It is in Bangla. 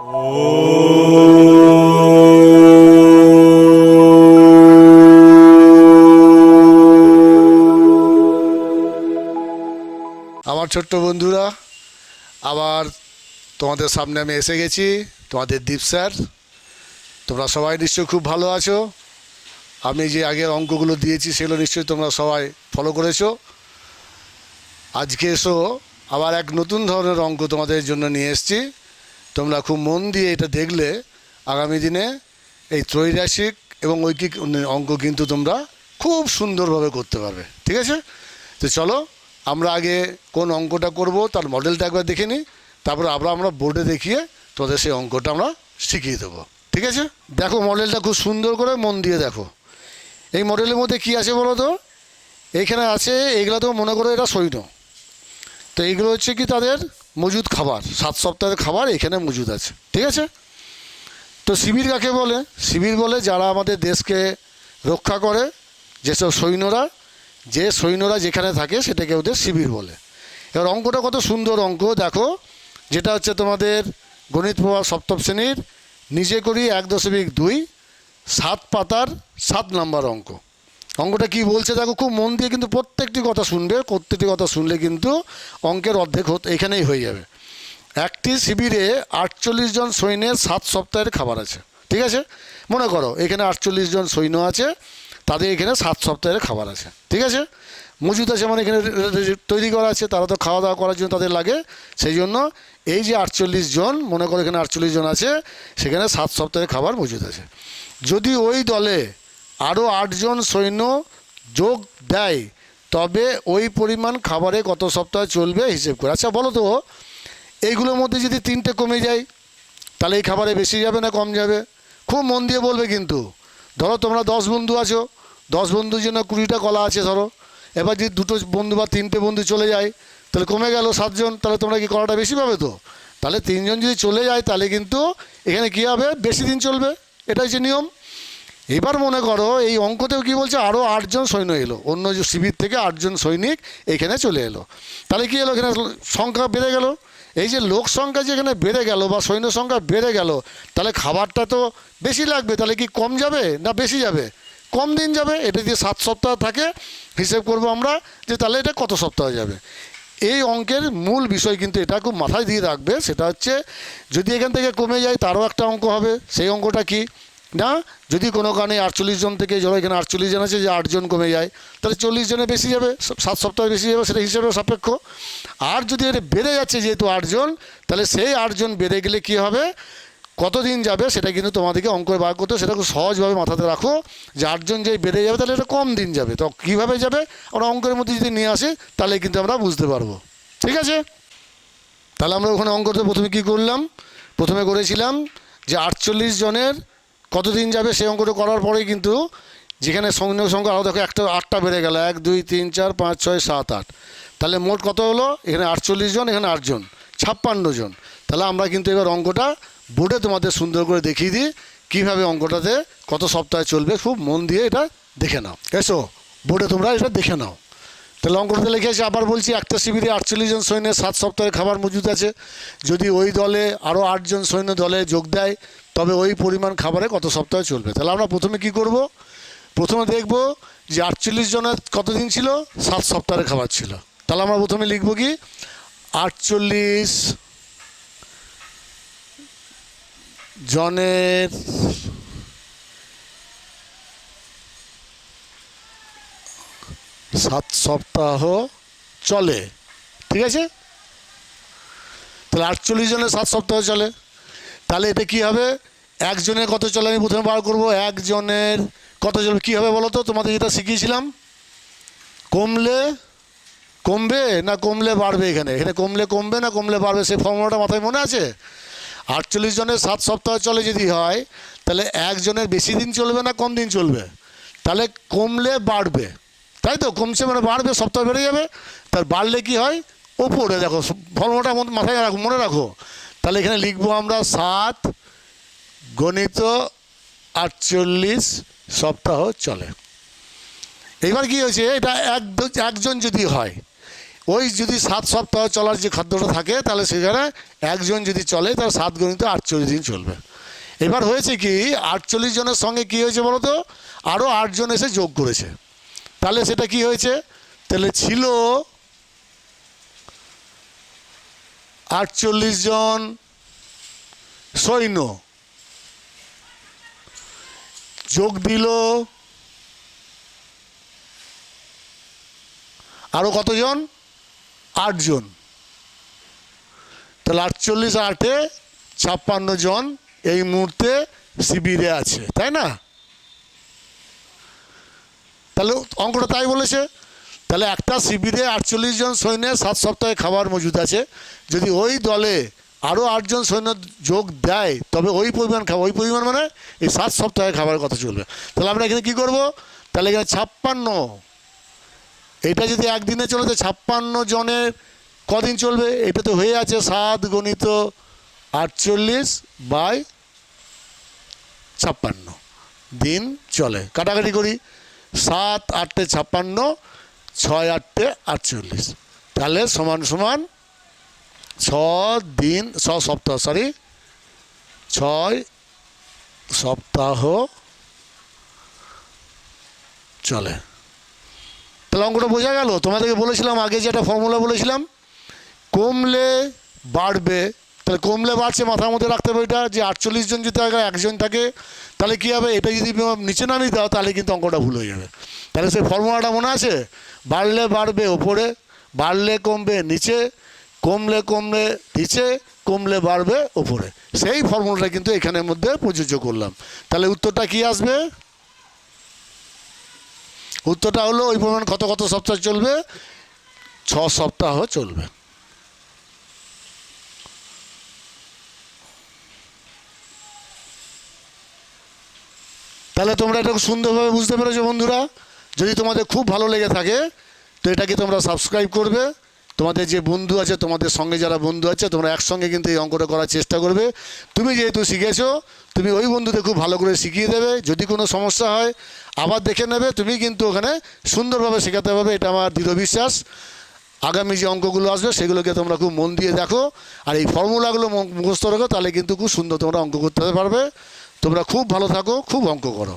আমার ছোট্ট বন্ধুরা, আবার তোমাদের সামনে আমি এসে গেছি, তোমাদের দীপ স্যার। তোমরা সবাই নিশ্চয়ই খুব ভালো আছো। আমি যে আগের অঙ্কগুলো দিয়েছি, সেগুলো নিশ্চয়ই তোমরা সবাই ফলো করেছ। আজকে এসো, আবার এক নতুন ধরনের অঙ্ক তোমাদের জন্য নিয়ে এসেছি। তোমরা খুব মন দিয়ে এটা দেখলে আগামী দিনে এই ত্রৈরাসিক এবং ঐকিক অঙ্ক কিন্তু তোমরা খুব সুন্দরভাবে করতে পারবে। ঠিক আছে? তো চলো, আমরা আগে কোন অঙ্কটা করব, তার মডেলটা একবার দেখে নিই, তারপরে আবার আমরা বোর্ডে দেখিয়ে তোদের সেই অঙ্কটা আমরা শিখিয়ে দেবো। ঠিক আছে? দেখো মডেলটা খুব সুন্দর করে মন দিয়ে দেখো। এই মডেলের মধ্যে কি আছে বলো তো? এইখানে আছে, এগুলো তো মনে করো এটা সৈন্য। তো এইগুলো হচ্ছে কি তাদের মজুদ খাবার, সাত সপ্তাহের খাবার এখানে মজুদ আছে, ঠিক আছে? তো শিবির কাকে বলে? শিবির বলে যারা আমাদের দেশকে রক্ষা করে, যেসব সৈন্যরা, যে সৈন্যরা যেখানে থাকে সেটাকে ওদের শিবির বলে। এবার অঙ্কটা কত সুন্দর অঙ্ক, দেখো, যেটা হচ্ছে তোমাদের গণিত প্রভাব সপ্তম শ্রেণির, নিজে করি এক দশমিক দুই, সাত পাতার সাত নাম্বার অঙ্ক। অঙ্কটা কি বলছে? দেখো, খুব মন দিয়ে কিন্তু প্রত্যেকটি কথা শুনবে, প্রত্যেকটি কথা শুনলে কিন্তু অঙ্কের অর্ধেক এখানেই হয়ে যাবে। একটি শিবিরে আটচল্লিশ জন সৈন্যের সাত সপ্তাহের খাবার আছে, ঠিক আছে? মনে করো, এখানে আটচল্লিশ জন সৈন্য আছে, তাদের এখানে সাত সপ্তাহের খাবার আছে, ঠিক আছে? মজুদ আছে মানে এখানে তৈরি করা আছে, তারা তো খাওয়া দাওয়া করার জন্য তাদের লাগে। সেই জন্য এই যে আটচল্লিশ জন, মনে করো এখানে আটচল্লিশ জন আছে, সেখানে সাত সপ্তাহের খাবার মজুদ আছে। যদি ওই দলে আরও আটজন সৈন্য যোগ দেয়, তবে ওই পরিমাণ খাবারে গত সপ্তাহে চলবে হিসেব করে। আচ্ছা বলো তো, এইগুলোর মধ্যে যদি তিনটে কমে যায়, তাহলে এই খাবারে বেশি যাবে না কম যাবে? খুব মন দিয়ে বলবে কিন্তু। ধরো তোমরা দশ বন্ধু আছো, দশ বন্ধুর জন্য কুড়িটা কলা আছে, ধরো। এবার যদি দুটো বন্ধু বা তিনটে বন্ধু চলে যায়, তাহলে কমে গেল সাতজন, তাহলে তোমরা কি কলাটা বেশি পাবে তো? তাহলে তিনজন যদি চলে যায়, তাহলে কিন্তু এখানে কী হবে? বেশি দিন চলবে। এটা হচ্ছে নিয়ম। এবার মনে করো, এই অঙ্কতেও কি বলছে আরও আটজন সৈন্য এলো। অন্য যে শিবির থেকে আটজন সৈনিক এখানে চলে এলো। তাহলে কি এলো এখানে? সংখ্যা বেড়ে গেল। এই যে লোক সংখ্যা যে এখানে বেড়ে গেল বা সৈন্য সংখ্যা বেড়ে গেল, তাহলে খাবারটা তো বেশি লাগবে। তাহলে কি কম যাবে না বেশি যাবে? কম দিন যাবে, এটা দিয়ে সাত সপ্তাহ থাকে। হিসেব করব আমরা যে তাহলে এটা কত সপ্তাহ যাবে? এই অঙ্কের মূল বিষয় কিন্তু এটা খুব মাথায় দিয়ে রাখবে। সেটা হচ্ছে যদি এখান থেকে কমে যায়, তারও একটা অঙ্ক হবে। সেই অঙ্কটা কি? না? যদি কোনো কারণে আটচল্লিশ জন থেকে ধরো এখানে আটচল্লিশ জন আছে যে আটজন কমে যায়, তাহলে চল্লিশ জনে বেশি যাবে সাত সপ্তাহে বেশি যাবে, সেটা হিসেবে সাপেক্ষ। আর যদি এটা বেড়ে যাচ্ছে যেহেতু আটজন, তাহলে সেই আটজন বেড়ে গেলে কি হবে? কতদিন যাবে সেটা কিন্তু তোমাদেরকে অঙ্ক বার করতে সেটা খুব সহজভাবে মাথাতে রাখো। যে আটজন যেই বেড়ে যাবে, তাহলে এটা কম দিন যাবে। তো কীভাবে যাবে? আমরা অঙ্কের মধ্যে যদি নিয়ে আসি, তাহলে কিন্তু আমরা বুঝতে পারব। ঠিক আছে? তাহলে আমরা ওখানে অঙ্কটা প্রথমে কী করলাম? প্রথমে করেছিলাম যে আটচল্লিশ জনের কতদিন যাবে সেই অঙ্কটা করার পরেই কিন্তু যেখানে সৈন্য সংখ্যা আরও দেখো একটা আটটা বেড়ে গেল। এক, দুই, তিন, চার, পাঁচ, ছয়, সাত, আট। তাহলে মোট কত হলো? এখানে আটচল্লিশ জন, এখানে আটজন ছাপ্পান্ন জন। তাহলে আমরা কিন্তু এবার অঙ্কটা বোর্ডে তোমাদের সুন্দর করে দেখিয়ে দিই কীভাবে অঙ্কটাতে কত সপ্তাহে চলবে। খুব মন দিয়ে এটা দেখে নাও। এসো, বোর্ডে তোমরা এটা দেখে নাও। তাহলে অঙ্কটাতে লিখে আছে, আবার বলছি, একটা শিবিরে আটচল্লিশ জন সৈন্যের সাত সপ্তাহের খাবার মজুদ আছে। যদি ওই দলে আরও আটজন সৈন্য দলে যোগ দেয় তবে ওই পরিমাণ খাবারে কত সপ্তাহে চলবে। তাহলে আমরা প্রথমে কি করব? প্রথমে দেখব যে আটচল্লিশ জনের কতদিন ছিল? সাত সপ্তাহের খাবার ছিল। তাহলে আমরা প্রথমে লিখব কি? আটচল্লিশ জনের সাত সপ্তাহ চলে। ঠিক আছে? তাহলে আটচল্লিশ জনের সাত সপ্তাহ চলে। তাহলে এটা কি হবে? একজনের কত চলে আমি প্রথমে বার করব, একজনের কত চলবে কী হবে বলো তো? তোমাদের যেটা শিখিয়েছিলাম। কমলে কমবে না কমলে বাড়বে এখানে? এখানে কমলে কমবে না কমলে বাড়বে, সেই ফর্মুলাটা মাথায় মনে আছে? আটচল্লিশ জনের সাত সপ্তাহ চলে যদি হয়, তাহলে একজনের বেশি দিন চলবে না কম দিন চলবে? তাহলে কমলে বাড়বে। তাই তো? কমছে মানে বাড়বে, সপ্তাহ বেড়ে যাবে। তার বাড়লে কি হয়? ওপরে দেখো ফর্মুলাটা মাথায় রাখো, মনে রাখো। তাহলে এখানে লিখব আমরা সাত গণিত আটচল্লিশ সপ্তাহ চলে। এবার কি হয়েছে, এটা এক একজন যদি হয়, ওই যদি সাত সপ্তাহ চলার যে খাদ্যটা থাকে, তাহলে সেখানে একজন যদি চলে তাহলে সাত গণিত আটচল্লিশ দিন চলবে। এবার হয়েছে কি, আটচল্লিশ জনের সঙ্গে কি হয়েছে বলো তো? আরও আটজন এসে যোগ করেছে। তাহলে সেটা কি হয়েছে? তাহলে ছিল আটচল্লিশ জন সৈন্য। যোগ দিল। আরও কতজন? আটজন। তাহলে আটচল্লিশ আটে ছাপ্পান্ন জন এই মুহূর্তে শিবিরে আছে, তাই না? তাহলে অঙ্কটা তাই বলেছে, তাহলে একটা শিবিরে আটচল্লিশ জন সৈন্যের সাত সপ্তাহে খাবার মজুদ আছে। যদি ওই দলে আরও আটজন সৈন্য যোগ দেয়, তবে ওই পরিমাণ খাবার, ওই পরিমাণ মানে এই সাত সপ্তাহে খাবারের কথা চলবে। তাহলে আমরা এখানে কী করব? তাহলে এখানে ছাপ্পান্ন। এটা যদি একদিনে চলে তো ছাপ্পান্ন জনের কদিন চলবে? এটা তো হয়ে আছে সাত গণিত আটচল্লিশ বাই ছাপ্পান্ন। দিন চলে। কাটাকাটি করি। সাত আটটে ছাপ্পান্ন, ছয় আটটে আটচল্লিশ। তাহলে সমান সমান ছ দিন ছ সপ্তাহ সরি ছয় সপ্তাহ চলে। তাহলে অঙ্কটা বোঝা গেল? তোমাদেরকে বলেছিলাম, আগে যেটা ফর্মুলা বলেছিলাম, কমলে বাড়বে। তাহলে কমলে বাড়ছে, মাথার মধ্যে রাখতে হবে এটা, যে আটচল্লিশ জন যদি থাকে একজন থাকে, তাহলে কী হবে? এটা যদি নিচে নামিয়ে দাও, তাহলে কিন্তু অঙ্কটা ভুল হয়ে যাবে। তাহলে সেই ফর্মুলাটা মনে আছে? বাড়লে বাড়বে, ওপরে, বাড়লে কমবে, নিচে কমলে কমলে নিচে কমলে বাড়বে ওপরে সেই ফর্মুলাটা কিন্তু এখানের মধ্যে প্রযোজ্য করলাম। তাহলে উত্তরটা কি আসবে? উত্তরটা হলো ওই পরিমাণ কত কত সপ্তাহ চলবে? ছ সপ্তাহ চলবে। তাহলে তোমরা এটা সুন্দরভাবে বুঝতে পেরেছ বন্ধুরা। যদি তোমাদের খুব ভালো লেগে থাকে, তো এটাকে তোমরা সাবস্ক্রাইব করবে। তোমাদের যে বন্ধু আছে, তোমাদের সঙ্গে যারা বন্ধু আছে, তোমরা একসঙ্গে কিন্তু এই অঙ্কটা করার চেষ্টা করবে। তুমি যেহেতু শিখেছো, তুমি ওই বন্ধুদের খুব ভালো করে শিখিয়ে দেবে। যদি কোনো সমস্যা হয়, আবার দেখে নেবে। তুমি কিন্তু ওখানে সুন্দরভাবে শেখাতে পারবে, এটা আমার দৃঢ় বিশ্বাস। আগামী যে অঙ্কগুলো আসবে, সেগুলোকে তোমরা খুব মন দিয়ে দেখো। আর এই ফর্মুলাগুলো মুখস্থ রাখো, তাহলে কিন্তু খুব সুন্দর তোমরা অঙ্ক করতে পারবে। তোমরা খুব ভালো থাকো, খুব অঙ্ক করো।